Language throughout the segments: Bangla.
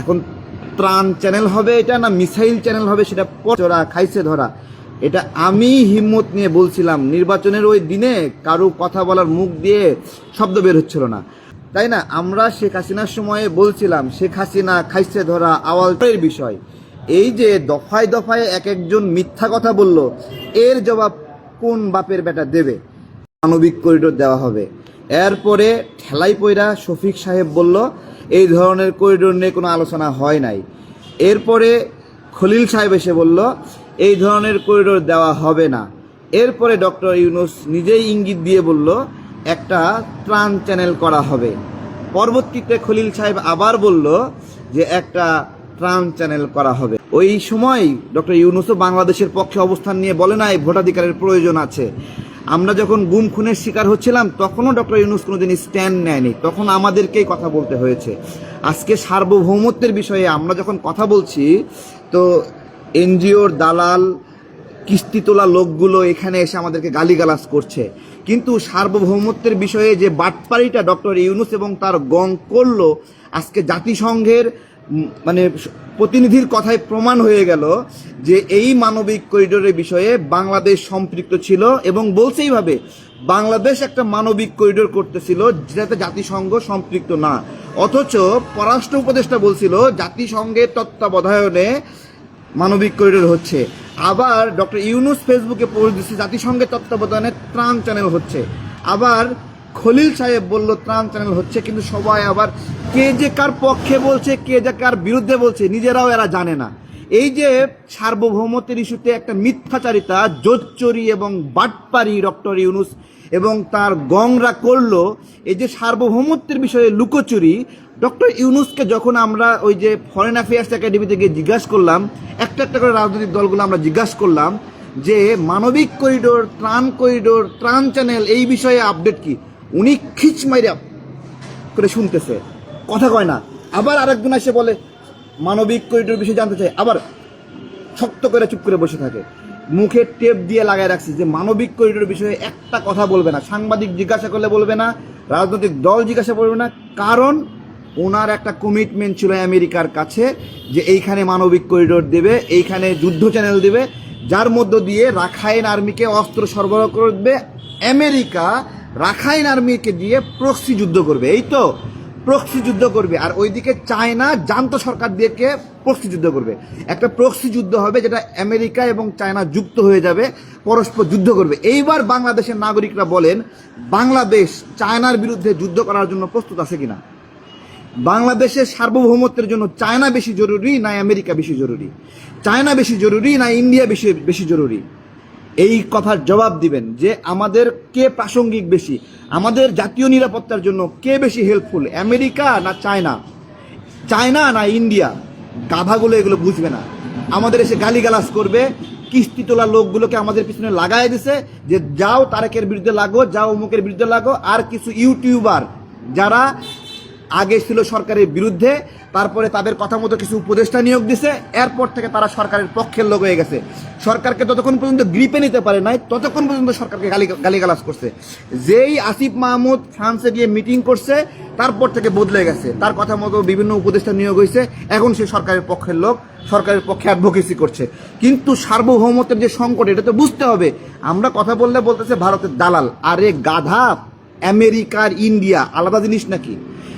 এখন ত্রাণ চ্যানেল হবে এটা না মিসাইল চ্যানেল হবে সেটা চোরা খাইছে ধরা। এটা আমি হিম্মত নিয়ে বলছিলাম, নির্বাচনের ওই দিনে কারও কথা বলার মুখ দিয়ে শব্দ বের হচ্ছিল না। তাই না? আমরা শেখ হাসিনার সময়ে বলছিলাম, শেখ হাসিনা খাইছে ধরা আওয়ালের বিষয়। এই যে দফায় দফায় এক একজন মিথ্যা কথা বলল, এর জবাব কোন বাপের বেটা দেবে? মানবিক করিডোর দেওয়া হবে। এরপরে ঠেলাই পয়রা শফিক সাহেব বলল এই ধরনের করিডোর নিয়ে কোনো আলোচনা হয় নাই। এরপরে খলিল সাহেব এসে বলল, এই ধরনের করিডোর দেওয়া হবে না। এরপরে ডক্টর ইউনুস নিজেই ইঙ্গিত দিয়ে বলল, একটা ত্রাণ চ্যানেল করা হবে। পরবর্তীতে খলিল সাহেব আবার বলল যে, একটা ত্রাণ চ্যানেল করা হবে। ওই সময় ডক্টর ইউনুসও বাংলাদেশের পক্ষে অবস্থান নিয়ে বলে নাই, ভোটাধিকারের প্রয়োজন আছে। আমরা যখন গুম, খুনের শিকার হচ্ছিলাম, তখনও ডক্টর ইউনুস কোনোদিন স্ট্যান্ড নেয়নি। তখন আমাদেরকেই কথা বলতে হয়েছে। আজকে সার্বভৌমত্বের বিষয়ে আমরা যখন কথা বলছি, তো এনজিওর দালাল, কিস্তি তোলা লোকগুলো এখানে এসে আমাদেরকে গালিগালাজ করছে। কিন্তু সার্বভৌমত্বের বিষয়ে যে বাটপাড়িটা ডক্টর ইউনুস এবং তার গং করল, আজকে জাতিসংঘের মানে প্রতিনিধির কথায় প্রমাণ হয়ে গেল যে এই মানবিক করিডোরের বিষয়ে বাংলাদেশ সম্পৃক্ত ছিল এবং বলছে এইভাবে, বাংলাদেশ একটা মানবিক করিডোর করতেছিল যেটাতে জাতিসংঘ সম্পৃক্ত না। অথচ পররাষ্ট্র উপদেষ্টা বলছিল জাতিসংঘের তত্ত্বাবধায়নে মানবিক করিডোর হচ্ছে। আবার ডক্টর ইউনুস ফেসবুকে পোস্ট দিচ্ছে জাতিসংঘের তত্ত্বাবধানে ত্রাণ চ্যানেল হচ্ছে। আবার খলিল সাহেব বলল, ত্রাণ চ্যানেল হচ্ছে, কিন্তু সবাই আবার কে যে কার পক্ষে বলছে, কে যে কার বিরুদ্ধে বলছে, নিজেরাও এরা জানে না। এই যে সার্বভৌমত্বের ইস্যুতে একটা মিথ্যাচারিতা, জোচ্চরি এবং বাটপারি ডক্টর ইউনুস এবং তার গংরা করল, এই যে সার্বভৌমত্বের বিষয়ে লুকোচুরি, ডক্টর ইউনুসকে যখন আমরা ওই যে ফরেন অ্যাফেয়ার্স একাডেমিতে গিয়ে জিজ্ঞাসা করলাম, একটা একটা করে রাজনৈতিক দলগুলো আমরা জিজ্ঞাসা করলাম যে, মানবিক করিডোর ত্রাণ করিডোর ত্রাণ চ্যানেল এই বিষয়ে আপডেট কি? উনি খিচ মাইরা করে শুনতেছে। কথা কয় না। আবার আরেকজন এসে বলে, মানবিক করিডোর বিষয়ে জানতে চাই। আবার শক্ত করে চুপ করে বসে থাকে। মুখে টেপ দিয়ে লাগায় রাখছে যে, মানবিক করিডোর বিষয়ে একটা কথা বলবে না। সাংবাদিক জিজ্ঞাসা করলে বলবে না, রাজনৈতিক দল জিজ্ঞাসা করবে না। কারণ ওনার একটা কমিটমেন্ট ছিল আমেরিকার কাছে যে, এইখানে মানবিক করিডোর দেবে, এইখানে যুদ্ধ চ্যানেল দেবে। যার মধ্য দিয়ে রাখাইন আর্মিকে অস্ত্র সরবরাহ করবে। আমেরিকা রাখাইন আর্মিকে দিয়ে প্রক্সি যুদ্ধ করবে, এই তো? প্রক্সি যুদ্ধ করবে, আর ওইদিকে চায়না জান্ত সরকার দিয়েকে প্রক্সি যুদ্ধ করবে? একটা প্রক্সি যুদ্ধ হবে যেটা আমেরিকা এবং চায়না যুক্ত হয়ে যাবে, পরস্পর যুদ্ধ করবে। এইবার বাংলাদেশের নাগরিকরা বলেন, বাংলাদেশ চায়নার বিরুদ্ধে যুদ্ধ করার জন্য প্রস্তুত আছে কিনা? বাংলাদেশের সার্বভৌমত্বের জন্য চায়না বেশি জরুরি, না আমেরিকা বেশি জরুরি? চায়না বেশি জরুরি, না ইন্ডিয়া বেশি বেশি জরুরি? এই কথার জবাব দিবেন যে আমাদের কে প্রাসঙ্গিক বেশি? আমাদের জাতীয় নিরাপত্তার জন্য কে বেশি হেল্পফুল আমেরিকা না চায়না? চায়না না ইন্ডিয়া? গাধাগুলো এগুলো বুঝবে না। আমাদের এসে গালিগালাজ করবে, কিস্তি তোলা লোকগুলোকে আমাদের পিছনে লাগাই দিছে যে যাও তারেকের বিরুদ্ধে লাগো, যাও অমুকের বিরুদ্ধে লাগো, আর কিছু ইউটিউবার যারা আগে ছিল সরকারের বিরুদ্ধে, তারপরে তাদের কথা মতো কিছু উপদেষ্টা নিয়োগ দিছে, এরপর থেকে তারা সরকারের পক্ষের লোক হয়ে গেছে। সরকারকে ততক্ষণ পর্যন্ত গ্রিপে নিতে পারে নাই, ততক্ষণ পর্যন্ত সরকারকে গালি গালিগালাজ করছে। যেই আসিফ মাহমুদ ফ্রান্সে গিয়ে মিটিং করছে, তারপর থেকে বদলে গেছে। তার কথা মতো বিভিন্ন উপদেষ্টা নিয়োগ হয়েছে, এখন সে সরকারের পক্ষের লোক, সরকারের পক্ষে অ্যাডভোকেসি করছে। কিন্তু সার্বভৌমত্বের যে সংকট, এটা তো বুঝতে হবে। আমরা কথা বললে বলতেছে ভারতের দালাল। আরে গাধা, আমেরিকার ইন্ডিয়া, আলাদা জিনিস নাকি?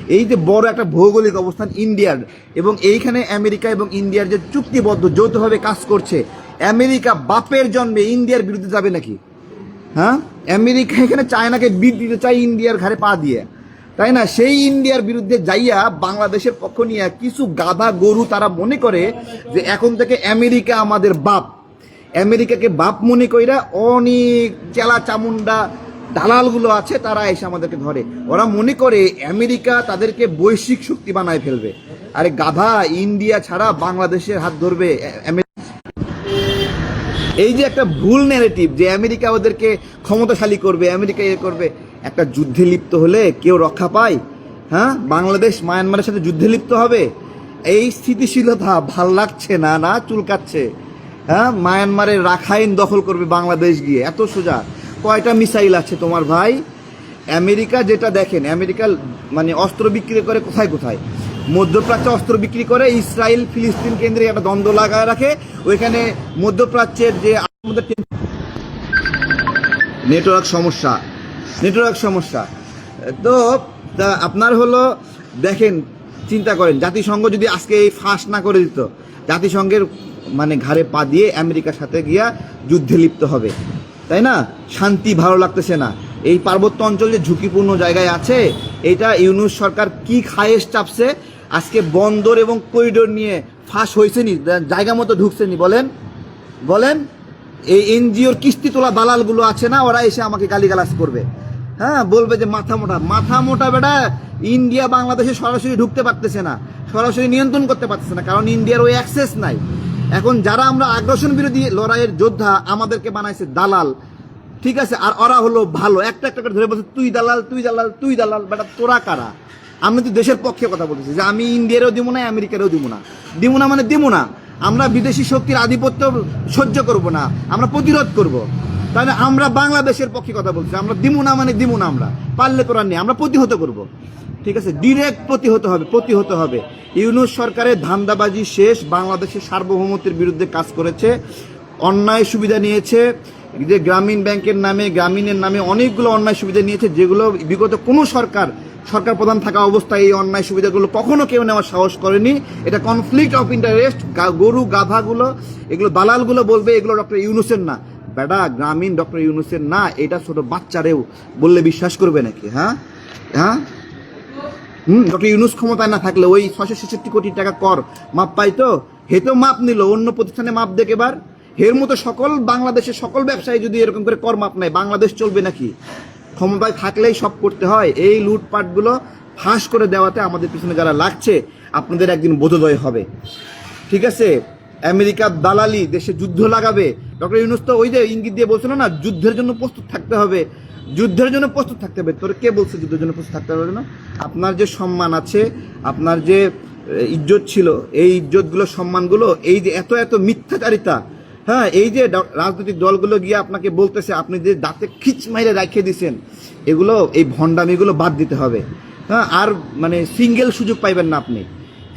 এই যে বড় একটা ভৌগোলিক অবস্থান ইন্ডিয়ার এবং এইখানে আমেরিকা এবং ইন্ডিয়ার যে চুক্তিবদ্ধ যৌথভাবে কাজ করছে, আমেরিকা বাপের জন্মে ইন্ডিয়ার বিরুদ্ধে যাবে নাকি? হ্যাঁ? আমেরিকা এখানে চায়নাকে বিট দিতে চায় ইন্ডিয়ার ঘাড়ে পা দিয়ে। তাই না? সেই ইন্ডিয়ার বিরুদ্ধে যাইয়া বাংলাদেশের পক্ষ নিয়ে কিছু গাধা গরু তারা মনে করে যে এখন থেকে আমেরিকা আমাদের বাপ। আমেরিকাকে বাপ মনে কইরা অনেক চেলা চামুন্ডা দালালগুলো আছে, তারা এসে আমাদেরকে ধরে। ওরা মনে করে আমেরিকা তাদেরকে বৈশ্বিক শক্তি বানায় ফেলবে। আরে গাধা, ইন্ডিয়া ছাড়া বাংলাদেশের হাত ধরবে এই যে একটা ভুল ন্যারেটিভ যে আমেরিকা ওদেরকে ক্ষমতাশালী করবে, আমেরিকা ইয়ে করবে, একটা যুদ্ধে লিপ্ত হলে কেউ রক্ষা পায়? হ্যাঁ? বাংলাদেশ মায়ানমারের সাথে যুদ্ধে লিপ্ত হবে? এই স্থিতিশীলতা ভালো লাগছে না না চুলকাচ্ছে? হ্যাঁ? মায়ানমারের রাখাইন দখল করবে বাংলাদেশ গিয়ে, এত সোজা। কয়টা মিসাইল আছে তোমার ভাই? আমেরিকা যেটা দেখেন, আমেরিকা মানে অস্ত্র বিক্রি করে কোথায় কোথায়? মধ্যপ্রাচ্যে অস্ত্র বিক্রি করে ইসরায়েল, ফিলিস্তিন কেন্দ্রে একটা দ্বন্দ্ব লাগায় রাখে। ওইখানে মধ্যপ্রাচ্যের যে নেটওয়ার্ক সমস্যা নেটওয়ার্ক সমস্যা। তো আপনার হলো, দেখেন, চিন্তা করেন, জাতিসংঘ যদি আজকে এই ফাঁস না করে দিত, জাতিসংঘের মানে ঘাড়ে পা দিয়ে আমেরিকার সাথে গিয়া যুদ্ধে লিপ্ত হবে। তাই না? শান্তি ভালো লাগতেছে না। এই পার্বত্য অঞ্চল যে ঝুঁকিপূর্ণ জায়গায় আছে, এটা ইউনুস সরকার কি খায়েশ চাপছে? আজকে বন্দর এবং করিডোর নিয়ে ফাঁস হয়েছে নি জায়গা মতো ঢুকছে নি বলেন। বলেন, এই এনজিওর কিস্তি তোলা দালালগুলো আছে না, ওরা এসে আমাকে গালিগালাজ করবে। হ্যাঁ বলবে যে মাথা মোটা। মাথা মোটা বেটা, ইন্ডিয়া বাংলাদেশে সরাসরি ঢুকতে পারতেছে না, সরাসরি নিয়ন্ত্রণ করতে পারতেছে না, কারণ ইন্ডিয়ার ওই অ্যাক্সেস নাই। এখন যারা আমরা আগ্রাসন বিরোধী লড়াইয়ের যোদ্ধা, আমাদেরকে বানাইছে দালাল। ঠিক আছে? আর ওরা হলো ভালো। একটা একটা করে ধরে বলছে, তুই দালাল তুই দালাল তুই দালাল, বেটা, তোরা কারা? আমি তো দেশের পক্ষে কথা বলতেছি যে আমি ইন্ডিয়ারও দিব না, আমেরিকারও দিব না। দিব না মানে দিব না। আমরা বিদেশি শক্তির আধিপত্য সহ্য করব না। আমরা প্রতিরোধ করব। তাহলে আমরা বাংলাদেশের পক্ষে কথা বলছি। আমরা দিব না মানে দিব না আমরা। পারলে তোরা নেই। আমরা প্রতিহত করব। ঠিক আছে? ডিরেক্ট প্রতিহত হবে প্রতিহত হবে। ইউনুস সরকারের ধান্দাবাজি শেষ, বাংলাদেশের সার্বভৌমত্বের বিরুদ্ধে কাজ করেছে, অন্যায় সুবিধা নিয়েছে যে গ্রামীণ ব্যাংকের নামে, গ্রামীণের নামে অনেকগুলো অন্যায় সুবিধা নিয়েছে, যেগুলো বিগত কোনো সরকার সরকার প্রধান থাকা অবস্থায় এই অন্যায় সুবিধাগুলো কখনো কেউ নেওয়ার সাহস করেনি। এটা কনফ্লিক্ট অফ ইন্টারেস্ট গরু গাধাগুলো, এগুলো দালালগুলো বলবে, এগুলো ডক্টর ইউনুসের না। বেটা গ্রামীণ ডক্টর ইউনুসের না, এটা ছোট বাচ্চারেও বললে বিশ্বাস করবে নাকি? হ্যাঁ? হ্যাঁ? হুম, ডক্টর ইউনুস ক্ষমতায় না থাকলে ওই ছশো ছেষট্টি কোটি টাকা কর। মাপ পাইতো? হেতেও মাপ নিল, অন্য প্রতিষ্ঠানে মাপ দেখ এবার। এর মতো সকল বাংলাদেশের সকল ব্যবসায়ী যদি এরকম করে কর মাপ নেয়, বাংলাদেশ চলবে নাকি? ক্ষমতায় থাকলেই সব করতে হয়। এই লুটপাটগুলো ফাঁস করে দেওয়াতে আমাদের পিছনে যারা লাগছে, আপনাদের একদিন বোধোদয় হবে। ঠিক আছে? আমেরিকার দালালি, দেশে যুদ্ধ লাগাবে। ডক্টর ইউনুস তো ওই যে ইঙ্গিত দিয়ে বলছিল না, যুদ্ধের জন্য প্রস্তুত থাকতে হবে। যুদ্ধের জন্য প্রস্তুত থাকতে হবে। তোর কে বলছে যুদ্ধের জন্য প্রস্তুত থাকতে হবে? না আপনার যে সম্মান আছে, আপনার যে ইজ্জত ছিল, এই ইজ্জতগুলো, সম্মানগুলো, এই যে এত এত মিথ্যাচারিতা হ্যাঁ এই যে রাজনৈতিক দলগুলো গিয়ে আপনাকে বলতেছে, আপনি যে দাঁতে খিচ মাইরে রাখিয়ে দিছেন, এগুলো, এই ভণ্ডামিগুলো বাদ দিতে হবে। হ্যাঁ আর মানে সিঙ্গেল সুযোগ পাইবেন না আপনি।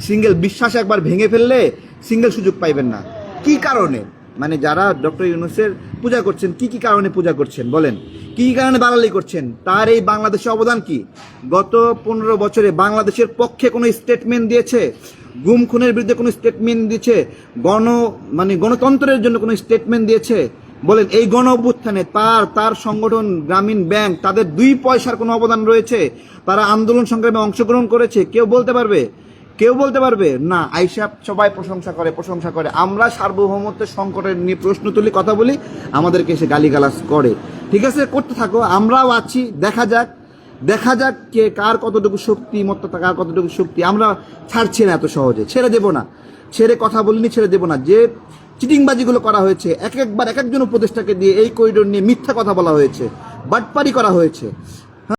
সিঙ্গেল বিশ্বাস একবার ভেঙে ফেললে সিঙ্গেল সুযোগ পাইবেন না। কি কারণে? মানে যারা ডক্টর ইউনুসের পূজা করছেন, কি কি কারণে পূজা করছেন বলেন? কি কি কারণে বাঙালি করছেন? তার এই বাংলাদেশে অবদান কি? গত পনেরো বছরে বাংলাদেশের পক্ষে কোনো স্টেটমেন্ট দিয়েছে? গুম খুনের বিরুদ্ধে কোনো স্টেটমেন্ট দিয়েছে? গণ মানে গণতন্ত্রের জন্য কোনো স্টেটমেন্ট দিয়েছে? বলেন, এই গণ অভ্যুত্থানে তার তার সংগঠন গ্রামীণ ব্যাংক, তাদের দুই পয়সার কোনো অবদান রয়েছে? তারা আন্দোলন সংগ্রামে অংশগ্রহণ করেছে? কেউ বলতে পারবে? কেউ বলতে পারবে, না আইসা সবাই প্রশংসা করে প্রশংসা করে। আমরা সার্বভৌমত্বের সংকটের নিয়ে প্রশ্ন তুলি, কথা বলি, আমাদেরকে এসে গালিগালাজ করে। ঠিক আছে, করতে থাকো, আমরাও আছি, দেখা যাক দেখা যাক কে কার কতটুকু শক্তি মত্ততা কার কতটুকু শক্তি। আমরা ছাড়ছি না এত সহজে, ছেড়ে দেব না। ছেড়ে কথা বলিনি, ছেড়ে দেব না। যে চিটিংবাজিগুলো করা হয়েছে, এক একবার, এক একজন উপদেষ্টাকে দিয়ে এই করিডোর নিয়ে মিথ্যা কথা বলা হয়েছে, বাটপারি করা হয়েছে।